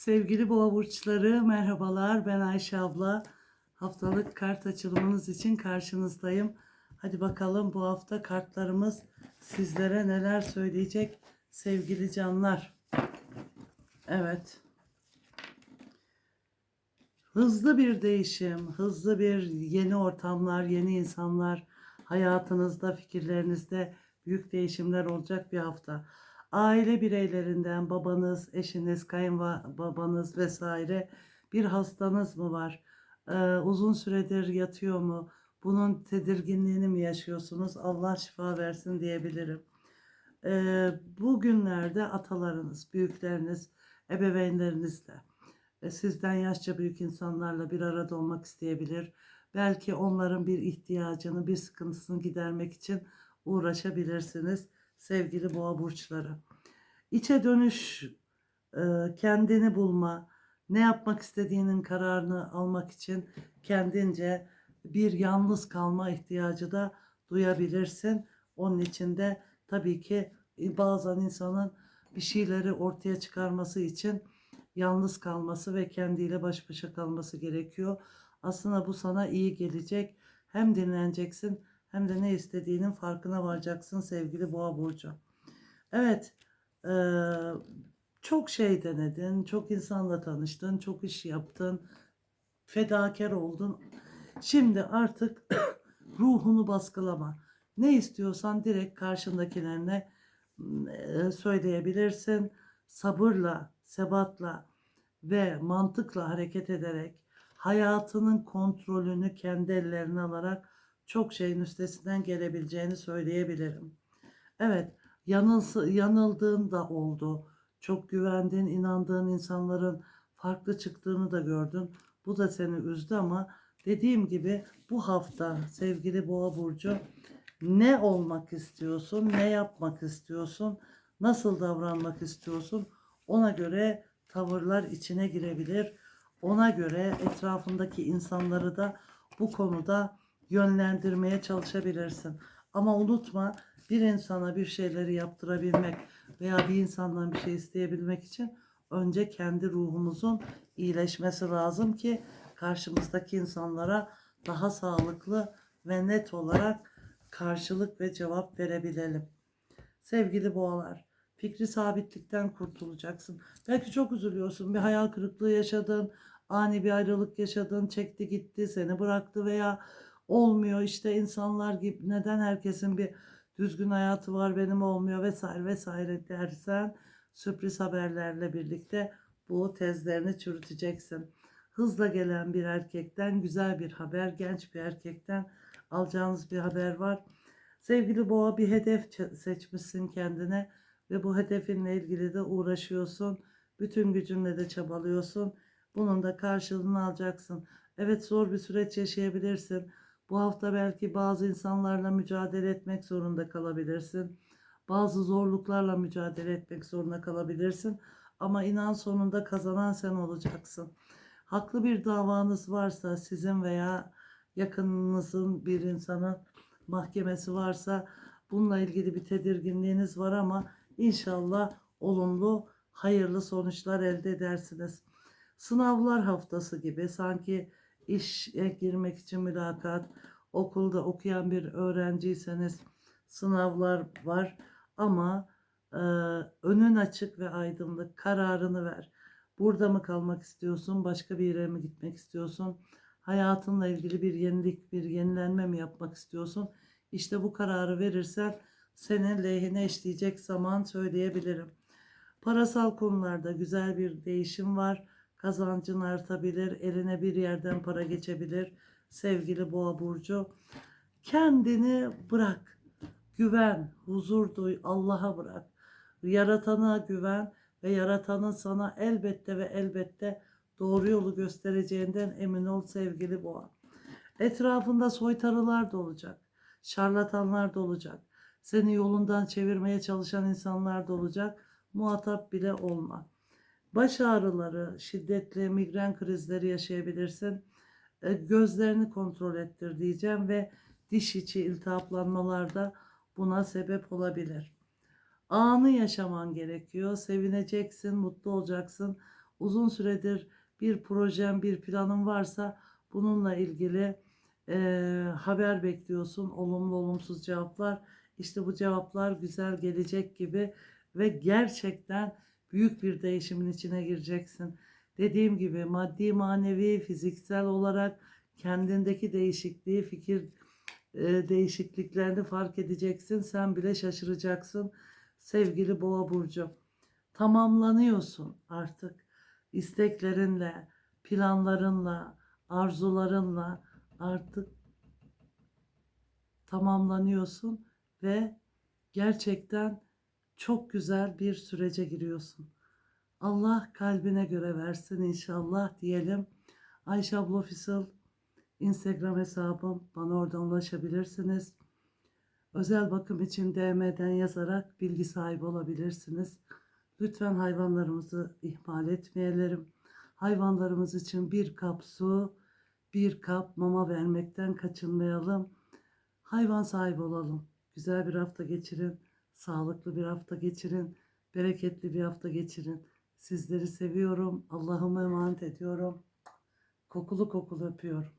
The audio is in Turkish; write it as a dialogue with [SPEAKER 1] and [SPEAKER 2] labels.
[SPEAKER 1] Sevgili boğa burçları merhabalar ben Ayşe abla. Haftalık kart açılımınız için karşınızdayım. Hadi bakalım bu hafta kartlarımız sizlere neler söyleyecek sevgili canlar. Evet. Hızlı bir değişim, hızlı bir yeni ortamlar, yeni insanlar hayatınızda, fikirlerinizde büyük değişimler olacak bir hafta. Aile bireylerinden babanız, eşiniz, kayınbabanız vesaire bir hastanız mı var? Ee, uzun süredir yatıyor mu? Bunun tedirginliğini mi yaşıyorsunuz? Allah şifa versin diyebilirim. Ee, bugünlerde atalarınız, büyükleriniz, ebeveynleriniz de e, sizden yaşça büyük insanlarla bir arada olmak isteyebilir. Belki onların bir ihtiyacını, bir sıkıntısını gidermek için uğraşabilirsiniz sevgili boğa burçları. İçe dönüş, e, kendini bulma, ne yapmak istediğinin kararını almak için kendince bir yalnız kalma ihtiyacı da duyabilirsin. Onun için de tabii ki e, bazen insanın bir şeyleri ortaya çıkarması için yalnız kalması ve kendiyle baş başa kalması gerekiyor. Aslında bu sana iyi gelecek. Hem dinleneceksin hem de ne istediğinin farkına varacaksın sevgili boğa burcu. Evet, eee, çok şey denedin, çok insanla tanıştın, çok iş yaptın, fedakar oldun. Şimdi artık ruhunu baskılama. Ne istiyorsan direkt karşındakilerine eee, söyleyebilirsin. Sabırla, sebatla ve mantıkla hareket ederek hayatının kontrolünü kendi ellerine alarak çok şeyin üstesinden gelebileceğini söyleyebilirim. Evet, yanılsı, yanıldığın da oldu. Çok güvendiğin, inandığın insanların farklı çıktığını da gördün. Bu da seni üzdü ama dediğim gibi bu hafta sevgili Boğa burcu ne olmak istiyorsun, ne yapmak istiyorsun, nasıl davranmak istiyorsun ona göre tavırlar içine girebilir. Ona göre etrafındaki insanları da bu konuda yönlendirmeye çalışabilirsin. Ama unutma bir insana bir şeyleri yaptırabilmek veya bir insandan bir şey isteyebilmek için önce kendi ruhumuzun iyileşmesi lazım ki karşımızdaki insanlara daha sağlıklı ve net olarak karşılık ve cevap verebilelim. Sevgili boğalar, fikri sabitlikten kurtulacaksın. Belki çok üzülüyorsun, bir hayal kırıklığı yaşadın, ani bir ayrılık yaşadın, çekti gitti, seni bıraktı veya olmuyor işte insanlar gibi neden herkesin bir düzgün hayatı var benim olmuyor vesaire vesaire dersen sürpriz haberlerle birlikte bu tezlerini çürüteceksin. Hızla gelen bir erkekten güzel bir haber, genç bir erkekten alacağınız bir haber var. Sevgili boğa bir hedef seçmişsin kendine ve bu hedefinle ilgili de uğraşıyorsun. Bütün gücünle de çabalıyorsun. Bunun da karşılığını alacaksın. Evet zor bir süreç yaşayabilirsin. Bu hafta belki bazı insanlarla mücadele etmek zorunda kalabilirsin. Bazı zorluklarla mücadele etmek zorunda kalabilirsin. Ama inan sonunda kazanan sen olacaksın. Haklı bir davanız varsa sizin veya yakınınızın bir insanın mahkemesi varsa bununla ilgili bir tedirginliğiniz var ama inşallah olumlu hayırlı sonuçlar elde edersiniz. Sınavlar haftası gibi sanki işe girmek için mülakat, okulda okuyan bir öğrenciyseniz sınavlar var ama e, önün açık ve aydınlık kararını ver. Burada mı kalmak istiyorsun, başka bir yere mi gitmek istiyorsun? Hayatınla ilgili bir yenilik, bir yenilenme mi yapmak istiyorsun? İşte bu kararı verirsen senin lehine işleyecek zaman söyleyebilirim. Parasal konularda güzel bir değişim var. Kazancın artabilir, eline bir yerden para geçebilir. Sevgili Boğa burcu, kendini bırak. Güven, huzur duy, Allah'a bırak. Yaratana güven ve yaratanın sana elbette ve elbette doğru yolu göstereceğinden emin ol sevgili Boğa. Etrafında soytarılar da olacak. Şarlatanlar da olacak. Seni yolundan çevirmeye çalışan insanlar da olacak. Muhatap bile olma. Baş ağrıları, şiddetli migren krizleri yaşayabilirsin. E, Gözlerini kontrol ettir diyeceğim ve diş içi iltihaplanmalar da buna sebep olabilir. Anı yaşaman gerekiyor. Sevineceksin, mutlu olacaksın. uzun süredir bir projem, bir planın varsa bununla ilgili eee, haber bekliyorsun. Olumlu olumsuz cevaplar. İşte bu cevaplar güzel gelecek gibi ve gerçekten büyük bir değişimin içine gireceksin. Dediğim gibi maddi, manevi, fiziksel olarak kendindeki değişikliği, fikir e, değişikliklerini fark edeceksin. Sen bile şaşıracaksın sevgili Boğa burcu. Tamamlanıyorsun artık isteklerinle, planlarınla, arzularınla artık tamamlanıyorsun ve gerçekten çok güzel bir sürece giriyorsun. Allah kalbine göre versin inşallah diyelim. Ayşe abla Official Instagram hesabım. Bana oradan ulaşabilirsiniz. Özel bakım için DM'den yazarak bilgi sahibi olabilirsiniz. Lütfen hayvanlarımızı ihmal etmeyelim. Hayvanlarımız için bir kap su, bir kap mama vermekten kaçınmayalım. Hayvan sahibi olalım. Güzel bir hafta geçirin. Sağlıklı bir hafta geçirin. Bereketli bir hafta geçirin. Sizleri seviyorum. Allah'ıma emanet ediyorum. Kokulu kokulu öpüyorum.